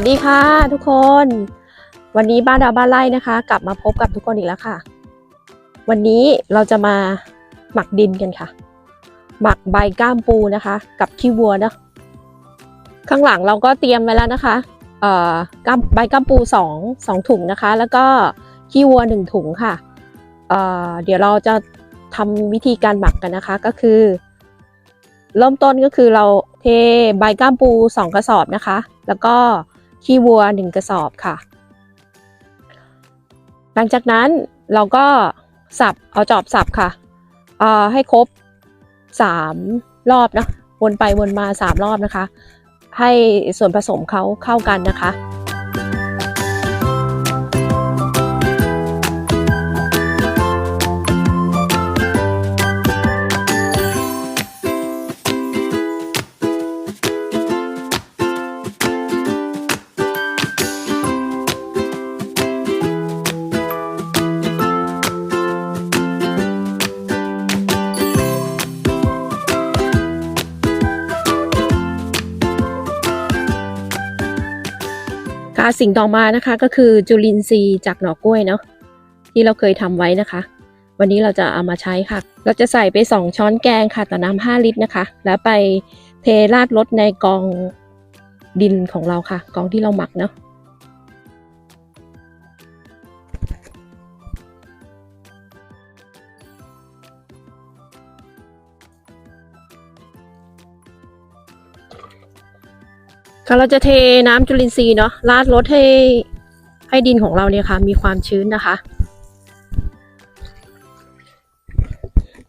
สดีค่ะทุกคน วันนี้บ้านดาวบ้านไร่นะคะ กลับมาพบกับทุกคนอีกแล้วค่ะ วันนี้เราจะมาหมักดินกันค่ะ หมักใบก้ามปูนะคะ กับขี้วัวนะข้างหลังเราก็เตรียมไว้แล้วนะคะเอ่อก้ามใบก้ามปูสองสองถุงนะคะ แล้วก็ขี้วัวหนึ่งถุงค่ะเอ่อเดี๋ยวเราจะทำวิธีการหมักกันนะคะก็คือ เริ่มต้นก็คือเราเทใบก้ามปูสองกระสอบนะคะ แล้วก็ ขี้วัวหนึ่งกระสอบค่ะ หลังจากนั้นเราก็สับเอาจอบสับค่ะเอ่อให้ครบสามรอบนะวนไปวนมาสามรอบนะคะ ให้ส่วนผสมเขาเข้ากันนะคะ ค่ะสิ่งต่อมานะคะก็คือจุลินทรีย์จากหน่อกล้วยเนาะที่เราเคยทำไว้นะคะ วันนี้เราจะเอามาใช้ค่ะ เราจะใส่ไป 2 ช้อนแกงค่ะต่อน้ำ5ลิตรนะคะ แล้วไปเทราดรสในกองดินของเราค่ะ กองที่เราหมักเนาะ ค่ะเราจะเทน้ำจุลินทรีย์เนาะราดรสให้ให้ดินของเราเนี่ยค่ะ มีความชื้นนะคะ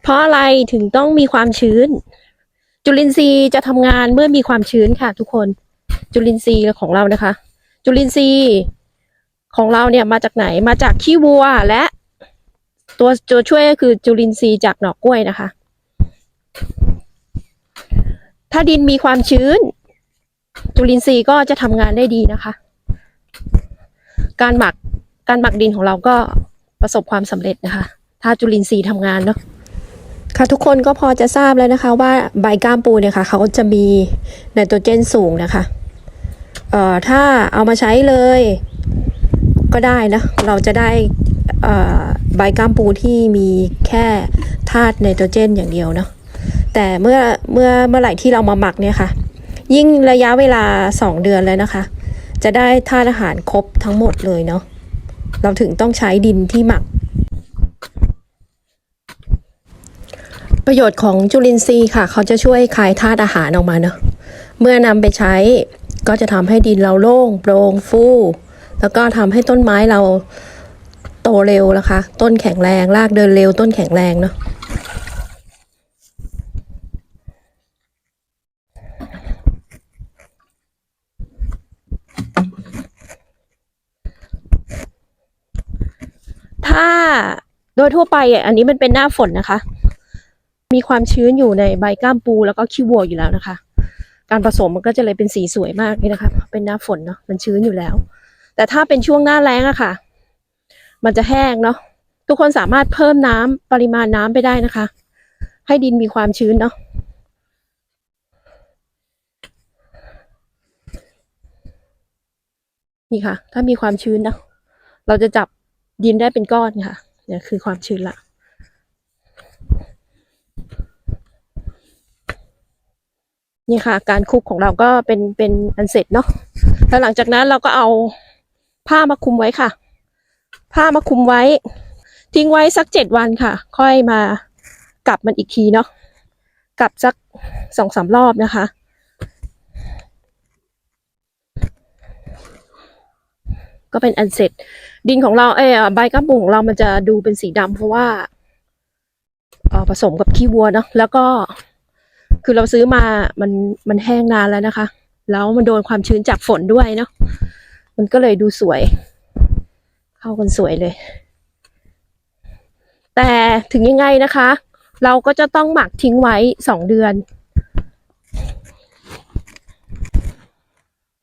เพราะอะไรถึงต้องมีความชื้น จุลินทรีย์จะทำงานเมื่อมีความชื้นค่ะ ทุกคนจุลินทรีย์ของเรานะคะ จุลินทรีย์ของเราเนี่ยมาจากไหนมาจากขี้วัวและ ตัวตัวช่วยก็คือจุลินทรีย์จากหน่อกล้วยนะคะ ถ้าดินมีความชื้น จุลินทรีย์ก็จะทำงานได้ดีนะคะ การหมักการหมักดินของเราก็ประสบความสำเร็จนะคะ ถ้าจุลินทรีย์ทำงานเนาะค่ะทุกคนก็พอจะทราบแล้วนะคะ ว่าใบก้ามปูเนี่ยค่ะเขาจะมีไนโตรเจนสูงนะคะเอ่อถ้าเอามาใช้เลย ก็ได้นะเราจะได้ใบก้ามปูที่มีแค่ธาตุไนโตรเจนอย่างเดียวเนาะแต่เมื่อเมื่อเมื่อไหร่ที่เรามาหมักเนี่ยค่ะ ยิ่งระยะเวลา 2 เดือนเลยนะคะ จะได้ธาตุอาหารครบทั้งหมดเลยเนาะเราถึงต้องใช้ดินที่หมัก ประโยชน์ของจุลินทรีย์ค่ะ เขาจะช่วยคายธาตุอาหารออกมาเนาะเมื่อนำไปใช้ก็จะทำให้ดินเราโล่งโปร่งฟูแล้วก็ทำให้ต้นไม้เราโตเร็วนะคะ ต้นแข็งแรงรากเดินเร็วต้นแข็งแรงเนาะ ถ้าโดยทั่วไปอันนี้มันเป็นหน้าฝนนะคะ มีความชื้นอยู่ในใบก้ามปูแล้วก็ขี้วัวอยู่แล้วนะคะ การผสมมันก็จะเลยเป็นสีสวยมากนี่นะคะ เป็นหน้าฝนเนาะมันชื้นอยู่แล้ว แต่ถ้าเป็นช่วงหน้าแล้งอะค่ะ มันจะแห้งเนาะทุกคนสามารถเพิ่มน้ำปริมาณน้ำไปได้นะคะ ให้ดินมีความชื้นเนาะนี่ค่ะ ถ้ามีความชื้นเนาะเราจะจับ ดินได้เป็นก้อนค่ะเนี่ยคือความชื้นละนี่ค่ะ การคลุกของเราก็เป็นเป็นอันเสร็จเนาะแล้วหลังจากนั้นเราก็เอาผ้ามาคลุมไว้ค่ะ ผ้ามาคลุมไว้ ทิ้งไว้สักเจ็ดวันค่ะ ค่อยมากลับมันอีกทีเนาะกลับสักสองสามรอบนะคะ ก็เป็นอันเสร็จ ดินของเราเออใบก้ามปูของเรามันจะดูเป็นสีดำเพราะว่าผสมกับขี้วัวเนาะแล้วก็คือเราซื้อมามันมันแห้งนานแล้วนะคะ แล้วมันโดนความชื้นจากฝนด้วยเนาะมันก็เลยดูสวย เข้ากันสวยเลย แต่ถึงยังไงนะคะ เราก็จะต้องหมักทิ้งไว้สองเดือน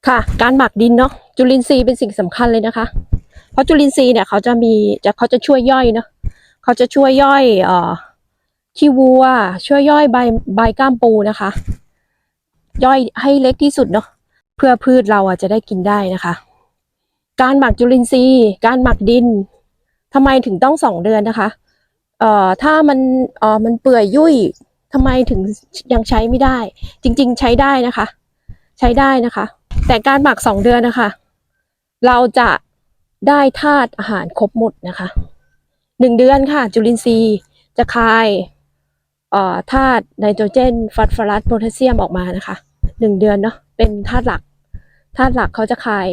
ค่ะ การหมักดินเนาะจุลินทรีย์เป็นสิ่งสำคัญเลยนะคะ เพราะจุลินทรีย์เนี่ยเขาจะมีจะเขาจะช่วยย่อยเนาะเขาจะช่วยย่อยเอ่อขี้วัว ช่วยย่อยใบใบก้ามปูนะคะ ย่อยให้เล็กที่สุดเนาะเพื่อพืชเราอะจะได้กินได้นะคะ การหมักจุลินทรีย์ การหมักดินทำไมถึงต้องสองเดือนนะคะเอ่อถ้ามันเอ่อมันเปื่อยยุ่ยทำไมถึงยังใช้ไม่ได้ จริง ๆ ใช้ได้นะคะ ใช้ได้นะคะ แต่การหมักสองเดือนนะคะ เราจะได้ธาตุอาหารครบหมดนะคะหนึ่งเดือนค่ะ จุลินทรีย์จะคายธาตุไนโตรเจนฟอสฟอรัสโพแทสเซียมออกมานะคะหนึ่งเดือนเนาะเป็นธาตุหลักธาตุหลักเขาจะคาย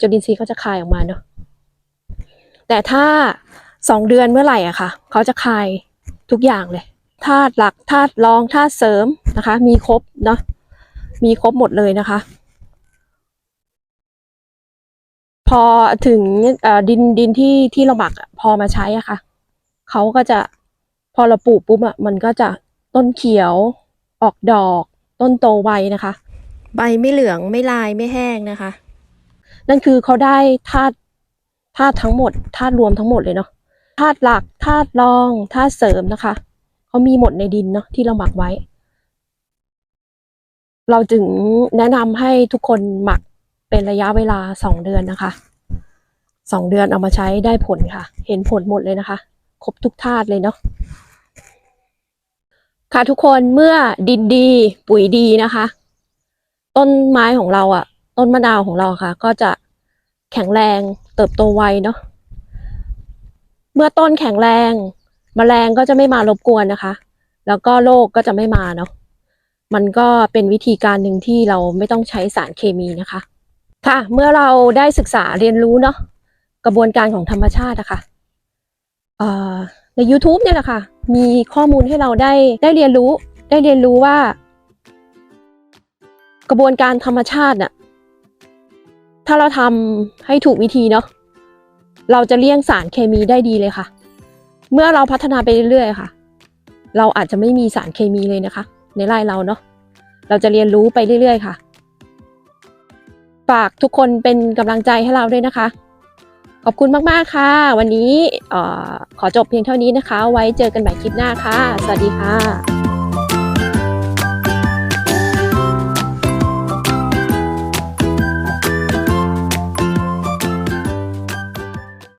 จุลินทรีย์เขาจะคายออกมาเนาะแต่ถ้าสองเดือนเมื่อไหร่อะค่ะเขาจะคายทุกอย่างเลยธาตุหลักธาตุรองธาตุเสริมนะคะ มีครบเนาะมีครบหมดเลยนะคะ พอถึงเอ่อดินดินที่ที่เราหมักอะพอมาใช้อะค่ะเขาก็จะพอเราปลูกปุ๊บอะมันก็จะต้นเขียว ออกดอก ต้นโตไวนะคะ ใบไม่เหลืองไม่ลายไม่แห้งนะคะ นั่นคือเขาได้ธาตุธาตุทั้งหมดธาตุรวมทั้งหมดเลยเนาะธาตุหลักธาตุรองธาตุเสริมนะคะเขามีหมดในดินเนาะที่เราหมักไว้ เราจึงแนะนำให้ทุกคนหมัก เป็นระยะเวลาสองเดือนนะคะสองเดือนเอามาใช้ได้ผลค่ะ เห็นผลหมดเลยนะคะ ครบทุกธาตุเลยเนาะค่ะทุกคนเมื่อดินดีปุ๋ยดีนะคะ ต้นไม้ของเราอะ่ะ ต้นมะนาวของเราค่ะ ก็จะแข็งแรงเติบโตไวเนาะเมื่อต้นแข็งแรงแมลงก็จะไม่มารบกวนนะคะ แล้วก็โรคก็จะไม่มาเนาะมันก็เป็นวิธีการหนึ่งที่เราไม่ต้องใช้สารเคมีนะคะ ค่ะ เมื่อเราได้ศึกษาเรียนรู้เนาะกระบวนการของธรรมชาติอะค่ะเอ่อใน YouTube เนี่ยแหละค่ะ มีข้อมูลให้เราได้ได้เรียนรู้ ได้เรียนรู้ว่า กระบวนการธรรมชาติน่ะถ้าเราทำให้ถูกวิธีเนาะเราจะเลี่ยงสารเคมีได้ดีเลยค่ะ เมื่อเราพัฒนาไปเรื่อยๆค่ะ เราอาจจะไม่มีสารเคมีเลยนะคะ ในไร่เราเนาะเราจะเรียนรู้ไปเรื่อยๆค่ะ ฝากทุกคนเป็นกำลังใจให้เราด้วยนะคะ ขอบคุณมาก ๆ ค่ะ วันนี้ขอจบเพียงเท่านี้นะคะ ไว้เจอกันใหม่คลิปหน้าค่ะ สวัสดีค่ะ